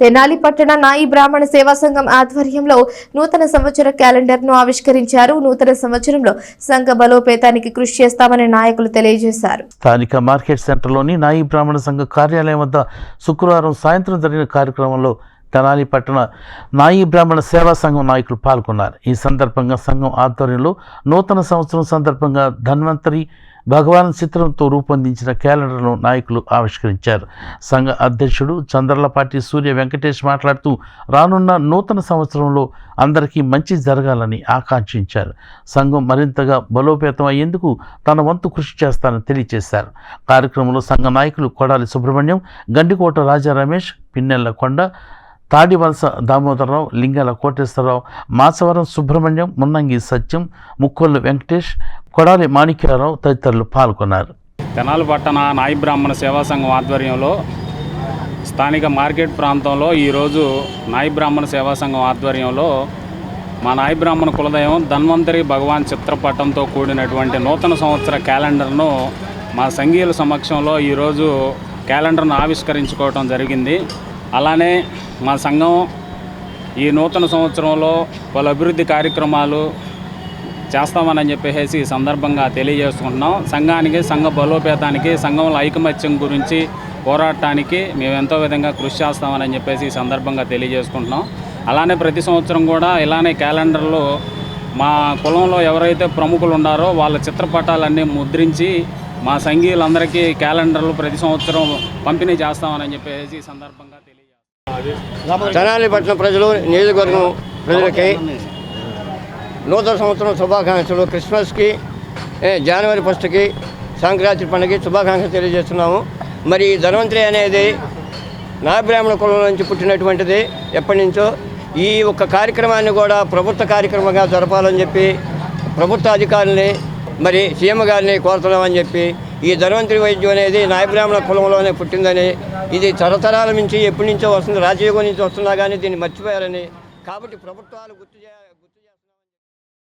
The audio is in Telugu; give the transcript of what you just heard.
తెనాలి పట్టణ నాయి బ్రాహ్మణ సేవా సంఘం ఆధ్వర్యంలో నూతన సంవత్సర క్యాలెండర్ను ఆవిష్కరించారు. నూతన సంవత్సరంలో సంఘ బలోపేతానికి కృషి చేస్తామని నాయకులు తెలియజేశారు. స్థానిక మార్కెట్ సెంటర్లోని నాయి బ్రాహ్మణ సంఘ కార్యాలయం వద్ద శుక్రవారం సాయంత్రం జరిగిన కార్యక్రమంలో తెనాలి పట్టణ నాయి బ్రాహ్మణ సేవా సంఘం నాయకులు పాల్గొన్నారు. ఈ సందర్భంగా సంఘం ఆధ్వర్యంలో నూతన సంవత్సరం సందర్భంగా ధన్వంతరి భగవాన్ చిత్రంతో రూపొందించిన క్యాలెండర్ను నాయకులు ఆవిష్కరించారు. సంఘ అధ్యక్షుడు చంద్రలపాటి సూర్య వెంకటేష్ మాట్లాడుతూ రానున్న నూతన సంవత్సరంలో అందరికీ మంచి జరగాలని ఆకాంక్షించారు. సంఘం మరింతగా బలోపేతం అయ్యేందుకు తన వంతు కృషి చేస్తానని తెలియజేశారు. కార్యక్రమంలో సంఘ నాయకులు కొడాలి సుబ్రహ్మణ్యం గండికోట రాజా రమేష్ పిన్నెల్ల కొండ తాడివలస దామోదరరావు లింగాల కోటేశ్వరరావు మాచవరం సుబ్రహ్మణ్యం మున్నంగి సత్యం ముక్కొల్లు వెంకటేష్ కొడాలి మాణిక్యరావు తదితరులు పాల్గొన్నారు. తెనాలి పట్టణ నాయి బ్రాహ్మణ సేవా సంఘం ఆధ్వర్యంలో స్థానిక మార్కెట్ ప్రాంతంలో ఈరోజు నాయి బ్రాహ్మణ సేవా సంఘం ఆధ్వర్యంలో మా నాయి బ్రాహ్మణ కులదైవం ధన్వంతరి భగవాన్ చిత్రపటంతో కూడినటువంటి నూతన సంవత్సర క్యాలెండర్ను మా సంఘీయుల సమక్షంలో ఈరోజు క్యాలెండర్ను ఆవిష్కరించుకోవటం జరిగింది. అలానే మా సంఘం ఈ నూతన సంవత్సరంలో వాళ్ళ అభివృద్ధి కార్యక్రమాలు చేస్తామని చెప్పేసి ఈ సందర్భంగా తెలియజేసుకుంటున్నాం. సంఘానికి సంఘ బలోపేతానికి సంఘంలో ఐకమత్యం గురించి పోరాటానికి మేము ఎంతో విధంగా కృషి చేస్తామని చెప్పేసి ఈ సందర్భంగా తెలియజేసుకుంటున్నాం. అలానే ప్రతి సంవత్సరం కూడా ఇలానే క్యాలెండర్లో మా కులంలో ఎవరైతే ప్రముఖులు ఉన్నారో వాళ్ళ చిత్రపటాలన్నీ ముద్రించి మా సంఘీయులందరికీ క్యాలెండర్లు ప్రతి సంవత్సరం పంపిణీ చేస్తామని చెప్పేసి ఈ సందర్భంగా తెలియజేస్తాం. తెనాలిపట్నం ప్రజలు నియోజకవర్గం ప్రజలకి నూతన సంవత్సరం శుభాకాంక్షలు. క్రిస్మస్కి ఏ, జనవరి ఫస్ట్కి సంక్రాంతి పండుగకి శుభాకాంక్షలు తెలియజేస్తున్నాము. మరి ఈ ధన్వంతరి అనేది నాబ్రాహ్మణ కులం నుంచి పుట్టినటువంటిది ఎప్పటి నుంచో. ఈ ఒక్క కార్యక్రమాన్ని కూడా ప్రభుత్వ కార్యక్రమంగా జరపాలని చెప్పి ప్రభుత్వ అధికారుల్ని మరి సీఎం గారిని కోరుతున్నామని చెప్పి ఈ ధన్వంతరి వైద్యం అనేది నాయబ్రాహ్మణ కులంలోనే పుట్టిందని ఇది తరతరాల నుంచి ఎప్పటి నుంచో వస్తుంది రాజయోగం నుంచి వస్తున్నా కానీ దీన్ని మర్చిపోయారని. కాబట్టి ప్రభుత్వాలు గుర్తు చేయాలి.